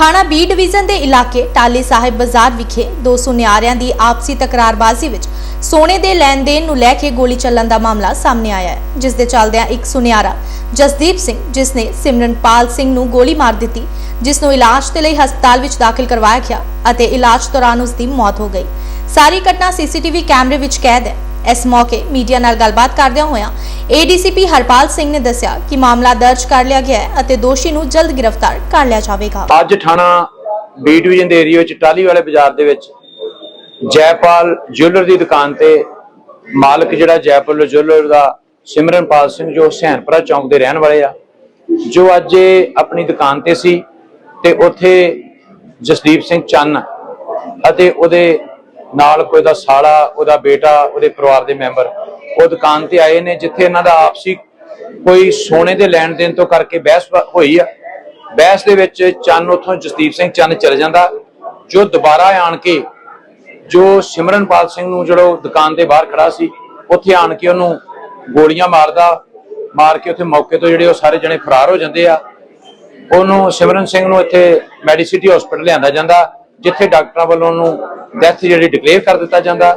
ਥਾਣਾ B division ਦੇ ਇਲਾਕੇ ਟਾਲੀ ਸਾਹਿਬ ਬਾਜ਼ਾਰ ਵਿਖੇ ਦੋ ਸੁਨਿਆਰਿਆਂ ਦੀ ਆਪਸੀ ਤਕਰਾਰਬਾਜ਼ੀ ਵਿੱਚ ਸੋਨੇ ਦੇ ਲੈਣ ਦੇਣ ਨੂੰ ਲੈ ਕੇ ਗੋਲੀ ਚੱਲਣ ਦਾ ਮਾਮਲਾ ਸਾਹਮਣੇ ਆਇਆ ਹੈ, ਜਿਸ ਦੇ ਚੱਲਦਿਆਂ ਇੱਕ ਸੁਨਿਆਰਾ ਜਸਦੀਪ ਸਿੰਘ, ਜਿਸ ਨੇ ਸਿਮਰਨਪਾਲ ਸਿੰਘ ਨੂੰ ਗੋਲੀ ਮਾਰ ਦਿੱਤੀ, ਜਿਸ ਨੂੰ ਇਲਾਜ ਦੇ ਲਈ ਹਸਪਤਾਲ ਵਿੱਚ ਦਾਖਲ ਕਰਵਾਇਆ ਗਿਆ ਅਤੇ ਇਲਾਜ ਦੌਰਾਨ ਉਸ ਦੀ ਮੌਤ ਹੋ ਗਈ। ਸਾਰੀ ਘਟਨਾ ਸੀਸੀਟੀਵੀ ਕੈਮਰੇ ਵਿੱਚ ਕੈਦ ਹੈ। ਇਸ ਮੌਕੇ ਮੀਡੀਆ ਨਾਲ ਗੱਲਬਾਤ ਕਰਦਿਆਂ ਹੋਇਆਂ ਏਡੀਸੀਪੀ ਹਰਪਾਲ ਸਿੰਘ ਨੇ ਦੱਸਿਆ ਕਿ ਮਾਮਲਾ ਦਰਜ ਕਰ ਲਿਆ ਗਿਆ ਹੈ ਅਤੇ ਦੋਸ਼ੀ ਨੂੰ ਜਲਦ ਗ੍ਰਿਫਤਾਰ ਕਰ ਲਿਆ ਜਾਵੇਗਾ। ਅੱਜ ਥਾਣਾ ਬੀ ਡਿਵੀਜ਼ਨ ਦੇ ਏਰੀਆ ਵਿੱਚ ਟਾਲੀ ਵਾਲੇ ਬਾਜ਼ਾਰ ਦੇ ਵਿੱਚ ਜੈਪਾਲ ਜਿਊਲਰ ਦੀ ਦੁਕਾਨ ਤੇ ਮਾਲਕ ਜਿਹੜਾ ਜੈਪਾਲ ਜਿਊਲਰ ਦਾ ਸਿਮਰਨਪਾਲ ਸਿੰਘ ਜੋ ਹੁਸੈਨਪੁਰਾ ਚੌਂਕ ਦੇ ਰਹਿਣ ਵਾਲੇ ਆ, ਜੋ ਅੱਜ ਆਪਣੀ ਦੁਕਾਨ ਤੇ ਸੀ ਤੇ ਉੱਥੇ ਜਸਦੀਪ ਸਿੰਘ ਚੰਨ ਅਤੇ ਉਹਦੇ ਨਾਲ ਕੋਈ ਦਾ ਸਾਲਾ, ਉਹਦਾ ਬੇਟਾ, ਉਹਦੇ ਪਰਿਵਾਰ ਦੇ ਮੈਂਬਰ, ਉਹ ਦੁਕਾਨ ਤੇ ਆਏ ਨੇ, ਜਿੱਥੇ ਇਹਨਾਂ ਦਾ ਆਪਸੀ ਕੋਈ ਸੋਨੇ ਦੇ ਲੈਣ ਦੇਣ ਤੋਂ ਕਰਕੇ ਬਹਿਸ ਹੋਈ ਆ। ਬਹਿਸ ਦੇ ਵਿੱਚ ਚੰਨ ਉਥੋਂ ਜਸਦੀਪ ਸਿੰਘ ਚੰਨ ਚਲ ਜਾਂਦਾ, ਜੋ ਦੁਬਾਰਾ ਆਣ ਕੇ, ਜੋ ਸਿਮਰਨਪਾਲ ਸਿੰਘ ਨੂੰ ਜਿਹੜਾ ਦੁਕਾਨ ਦੇ ਬਾਹਰ ਖੜਾ ਸੀ, ਉੱਥੇ ਆਣ ਕੇ ਉਹਨੂੰ ਗੋਲੀਆਂ ਮਾਰਦਾ, ਮਾਰ ਕੇ ਉੱਥੇ ਮੌਕੇ ਤੋਂ ਜਿਹੜੇ ਉਹ ਸਾਰੇ ਜਣੇ ਫਰਾਰ ਹੋ ਜਾਂਦੇ ਆ। ਉਹਨੂੰ ਸਿਮਰਨ ਸਿੰਘ ਨੂੰ ਇੱਥੇ ਮੈਡੀਸਿਟੀ ਹਸਪੀਟਲ ਲਿਆਂਦਾ ਜਾਂਦਾ, ਜਿੱਥੇ ਡਾਕਟਰਾਂ ਵੱਲੋਂ ਉਹਨੂੰ ਡੈਥ ਜਿਹੜੀ ਡਿਕਲੇਅਰ ਕਰ ਦਿੱਤਾ ਜਾਂਦਾ।